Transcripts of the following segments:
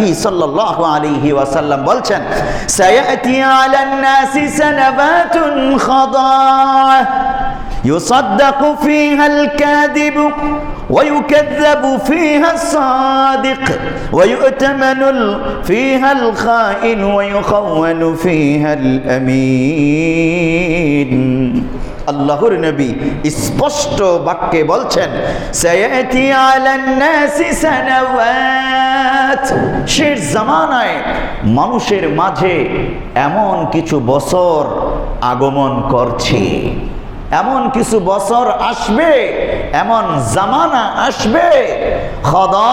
নবী সাল্লাল্লাহু আলাইহি ওয়াসাল্লাম বলছেন সায়াতি আলান নাসি সানাবাতুন খাদা يصدق فيها الكاذب ويكذب فيها الصادق ويؤتمن ال- فيها الخائن ويخون فيها الأمين আল্লাহর নবী স্পষ্ট বাক্যে বলছেন শেষ জামানায় মানুষের মাঝে এমন কিছু বছর আগমন করছে। এমন কিছু বছর আসবে, এমন জামানা আসবে। খদা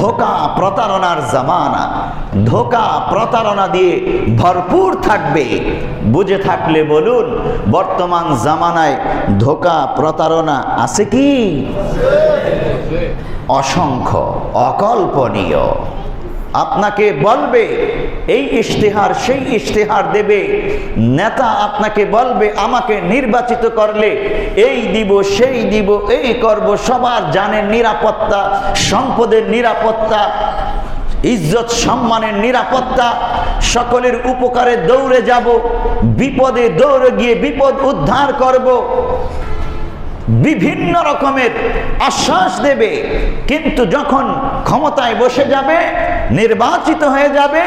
ধোকা প্রতারণার জামানা, ধোকা প্রতারণা দিয়ে ভরপুর থাকবে। বুঝে থাকলে বলুন, বর্তমান জামানায় ধোকা প্রতারণা আছে কি? অসংখ্য, অকল্পনীয়। আপনাকে বলবে, এই ইশতেহার সেই ইশতেহার দেবে। নেতা আপনাকে বলবে, আমাকে নির্বাচিত করলে, এই দিব, সেই দিব, এই করব, সবার জানের নিরাপত্তা, সম্পদের নিরাপত্তা, ইজ্জত, সম্মানের নিরাপত্তা, সকলের উপকারে দৌড়ে যাব, বিপদে দৌড়ে গিয়ে বিপদ উদ্ধার করব। বিভিন্ন রকমের আশ্বাস দেবে। কিন্তু যখন ক্ষমতায় বসে যাবে নির্বাচিত হয়ে যাবে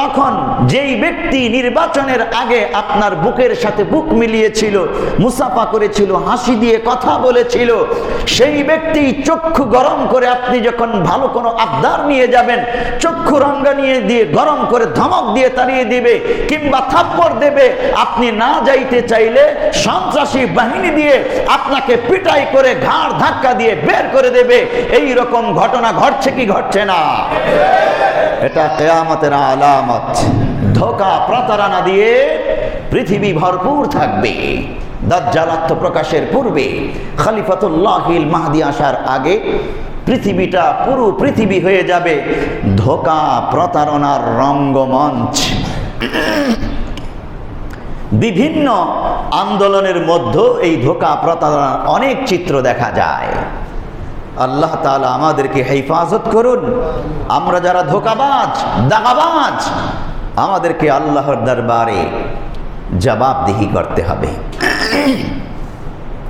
তখন যেই ব্যক্তি নির্বাচনের আগে আপনার বুকের সাথে বুক মিলিয়েছিল, মুসাফা করেছিল, হাসি দিয়ে কথা বলেছিল, সেই ব্যক্তি চক্ষু গরম করে আপনি যখন ভালো কোনো আবদার নিয়ে যাবেন, চক্ষু রঙ্গা নিয়ে দিয়ে গরম করে ধমক দিয়ে তাড়িয়ে দিবে কিংবা থাপ্পড় দেবে, আপনি না যাইতে চাইলে সন্ত্রাসী বাহিনী দিয়ে আপনাকে পিটাই করে ঘাড় ধাক্কা দিয়ে বের করে দেবে। এই রকম ঘটনা ঘটছে কি ঘটছে না? এটা কেয়ামতের আলামত। ধোকা, প্রতারণা দিয়ে পৃথিবী ভরপুর থাকবে। দাজ্জালাত্ম প্রকাশের পূর্বে, খলিফাতুল্লাহিল মাহদি আসার আগে পৃথিবীটা পুরো পৃথিবী হয়ে যাবে ধোকা, প্রতারণার রঙ্গমঞ্চ। বিভিন্ন আন্দোলনের মধ্যে এই ধোকা, প্রতারণার অনেক চিত্র দেখা যায়। আল্লাহ তাআলা আমাদেরকে হেফাজত করুন। আমরা যারা ধোকাবাজ, দাগাবাজ, আমাদেরকে আল্লাহর দরবারে জবাবদিহি করতে হবে।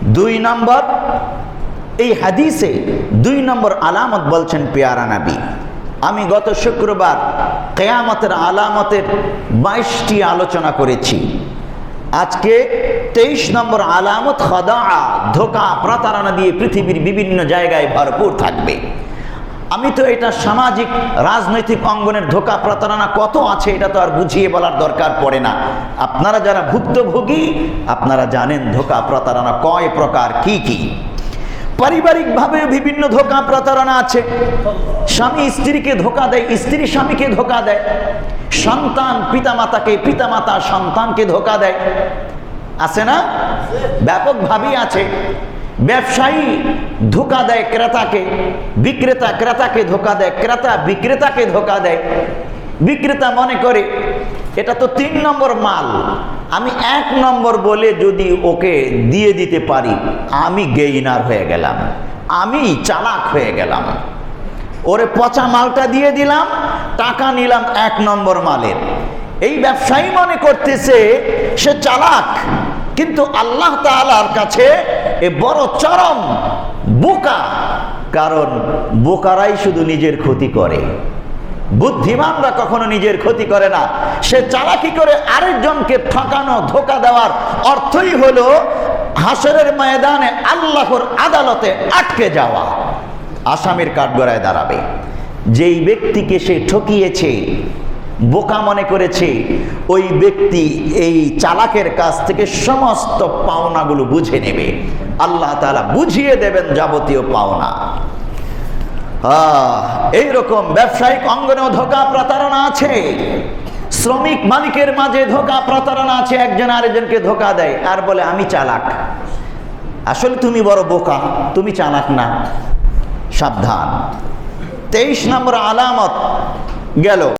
দুই নম্বর, এই হাদিসে দুই নম্বর আলামত বলছেন পেয়ারা নাবি। আমি গত শুক্রবার কেয়ামতের আলামতের বাইশটি আলোচনা করেছি। আজকে তেইশ নম্বর আলামত খদা ধোকা, প্রতারণা দিয়ে পৃথিবীর বিভিন্ন জায়গায় ভরপুর থাকবে। আমি তো এটা সামাজিক, রাজনৈতিক অঙ্গনের ধোকা, প্রতারণা কত আছে এটা তো আর বুঝিয়ে বলার দরকার পড়ে না। আপনারা যারা ভুক্তভোগী, আপনারা জানেন ধোকা, প্রতারণা কয় প্রকার, কি কি? পারিবারিকভাবে বিভিন্ন ধোকা প্রতারণা আছে। স্বামী স্ত্রীকে ধোকা দেয়, স্ত্রী স্বামীকে ধোকা দেয়। সন্তান পিতামাতাকে, পিতামাতা সন্তানকে ধোকা দেয়। আছে না? ব্যাপকভাবেই আছে। ব্যবসায়ী ধোকা দেয় ক্রেতাকে, বিক্রেতা ক্রেতাকে ধোকা দেয়, ক্রেতা বিক্রেতাকে ধোকা দেয়। বিক্রেতা মনে করে, এটা তো তিন নম্বর মাল। আমি এক নম্বর বলে যদি ওকে দিয়ে দিতে পারি, আমি গেইনার হয়ে গেলাম। আমি চালাক হয়ে গেলাম। ওরে পচা মালটা দিয়ে দিলাম, টাকা নিলাম এক নম্বর মালের। এই ব্যবসায়ী মনে করতেছে, সে চালাক, কিন্তু আল্লাহ তাআলার কাছে এ বড় চরম বোকা। কারণ বোকারাই শুধু নিজের ক্ষতি করে। বুদ্ধিমানরা কখনো নিজের ক্ষতি করে না। সে চালাকি করে আরেকজনকে ঠকানো, ধোকা দেওয়ার অর্থই হলো হাসরের ময়দানে আল্লাহর আদালতে আটকে যাওয়া। আসামির কাঠগড়ায় দাঁড়াবে। যেই ব্যক্তিকে সে ঠকিয়েছে, বোকা মনে করেছে, ওই ব্যক্তি এই চালাকের কাছ থেকে সমস্ত পাওনাগুলো বুঝে নেবে। আল্লাহ তাআলা বুঝিয়ে দেবেন যাবতীয় পাওনা। এইরকম ব্যবসায়িক অঙ্গনেও ধোকা প্রতারণা আছে। শ্রমিক মালিকের মাঝে ধোকা প্রতারণা আছে, একজন আরেকজনকে ধোকা দেয়, আর বলে, আমি চালাক। আসলে তুমি বড় বোকা, তুমি চালাক না, সাবধান। তেইশ নম্বর আলামত গেল।